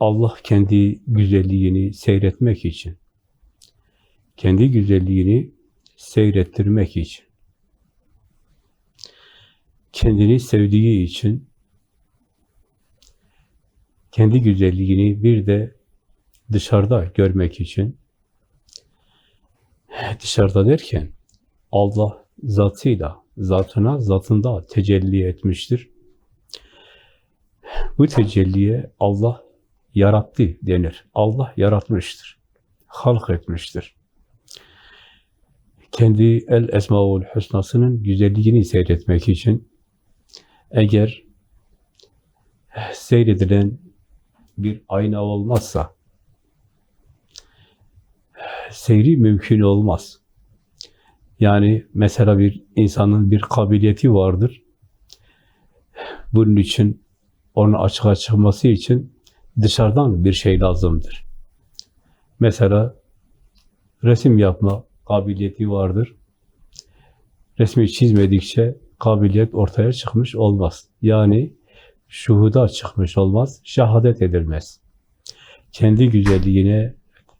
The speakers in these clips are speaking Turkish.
Allah kendi güzelliğini seyretmek için, kendi güzelliğini seyrettirmek için, kendini sevdiği için, kendi güzelliğini bir de dışarıda görmek için, dışarıda derken Allah zatıyla, zatına, zatında tecelli etmiştir. Bu tecelliye Allah yarattı denir. Allah yaratmıştır. Halk etmiştir. Kendi el esmaul husnasının güzelliğini seyretmek için eğer seyredilen bir ayna olmazsa seyri mümkün olmaz. Yani mesela bir insanın bir kabiliyeti vardır. Bunun için onu açığa çıkması için dışarıdan bir şey lazımdır. Mesela resim yapma kabiliyeti vardır. Resmi çizmedikçe kabiliyet ortaya çıkmış olmaz. Yani şuhuda çıkmış olmaz, şehadet edilmez. Kendi güzelliğine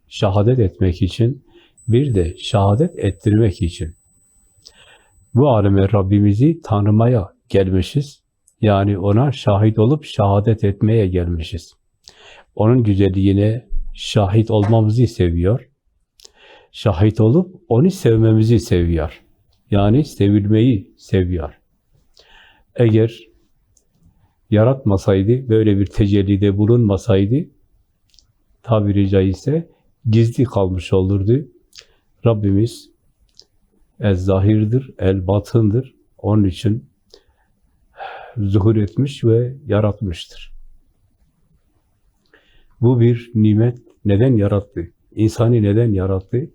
şehadet etmek için, bir de şehadet ettirmek için. Bu aleme Rabbimizi tanımaya gelmişiz. Yani ona şahit olup şehadet etmeye gelmişiz. Onun güzelliğine şahit olmamızı seviyor. Şahit olup onu sevmemizi seviyor. Yani sevilmeyi seviyor. Eğer yaratmasaydı, böyle bir tecellide bulunmasaydı, tabiri caizse gizli kalmış olurdu. Rabbimiz el zahirdir, el batındır. Onun için zuhur etmiş ve yaratmıştır. Bu bir nimet. Neden yarattı? İnsanı neden yarattı?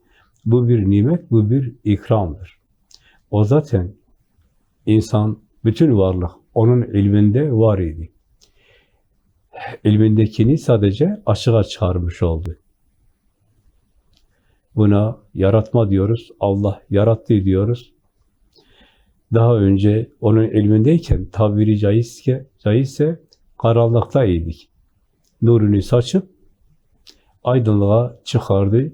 Bu bir nimet, bu bir ikramdır. O zaten insan, bütün varlık onun ilminde var idi. İlmindekini sadece açığa çıkarmış oldu. Buna yaratma diyoruz. Allah yarattı diyoruz. Daha önce onun ilmindeyken tabiri caizse, caizse karanlıktaydık. Nurunu saçıp aydınlığa çıkardı.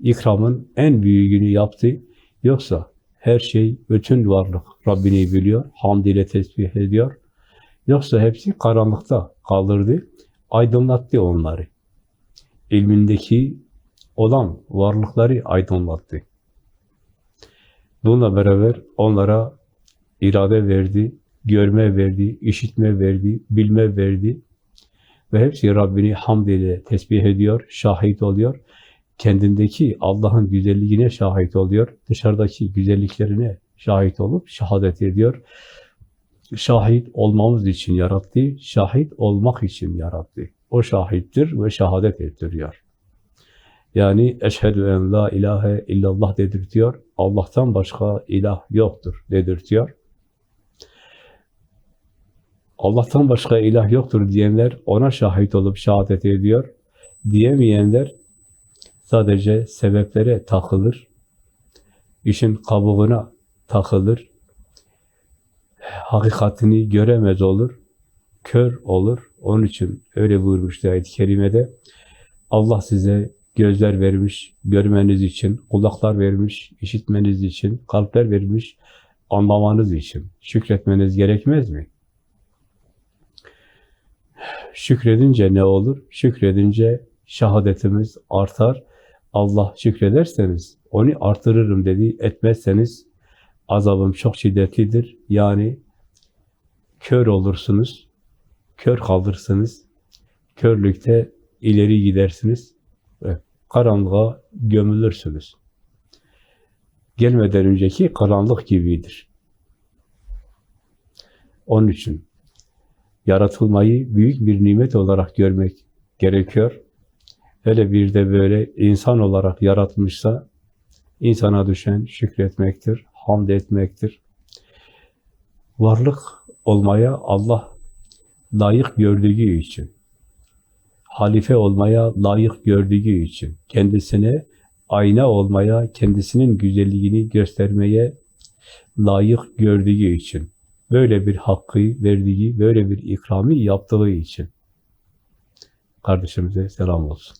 İkramın en büyüğünü yaptı. Yoksa her şey, bütün varlık Rabbini biliyor, hamd ile tesbih ediyor. Yoksa hepsi karanlıkta kalırdı. Aydınlattı onları. İlmindeki olan varlıkları aydınlattı. Bununla beraber onlara irade verdi, görme verdi, işitme verdi, bilme verdi. Ve hepsi Rabbini hamd ile tesbih ediyor, şahit oluyor. Kendindeki Allah'ın güzelliğine şahit oluyor. Dışarıdaki güzelliklerine şahit olup şehadet ediyor. Şahit olmamız için yarattı, şahit olmak için yarattı. O şahittir ve şehadet ettiriyor. Yani eşhedü en la ilahe illallah dedirtiyor. Allah'tan başka ilah yoktur dedirtiyor. Allah'tan başka ilah yoktur diyenler ona şahit olup şehadet ediyor. Diyemeyenler sadece sebeplere takılır. işin kabuğuna takılır. Hakikatini göremez olur. Kör olur. Onun için öyle buyurmuştu ayet-i kerimede. Allah size gözler vermiş, görmeniz için, kulaklar vermiş, işitmeniz için, kalpler vermiş, anlamanız için. Şükretmeniz gerekmez mi? Şükredince ne olur? Şükredince şehadetimiz artar. Allah şükrederseniz onu artırırım dedi. Etmezseniz azabım çok şiddetlidir. Yani kör olursunuz, kör kalırsınız. Körlükte ileri gidersiniz ve karanlığa gömülürsünüz. Gelmeden önceki karanlık gibidir. Onun için yaratılmayı büyük bir nimet olarak görmek gerekiyor. Hele bir de böyle insan olarak yaratmışsa insana düşen şükretmektir, hamd etmektir. Varlık olmaya Allah layık gördüğü için, halife olmaya layık gördüğü için, kendisine ayna olmaya, kendisinin güzelliğini göstermeye layık gördüğü için, böyle bir hakkı verdiği, böyle bir ikramı yaptığı için. kardeşimize selam olsun.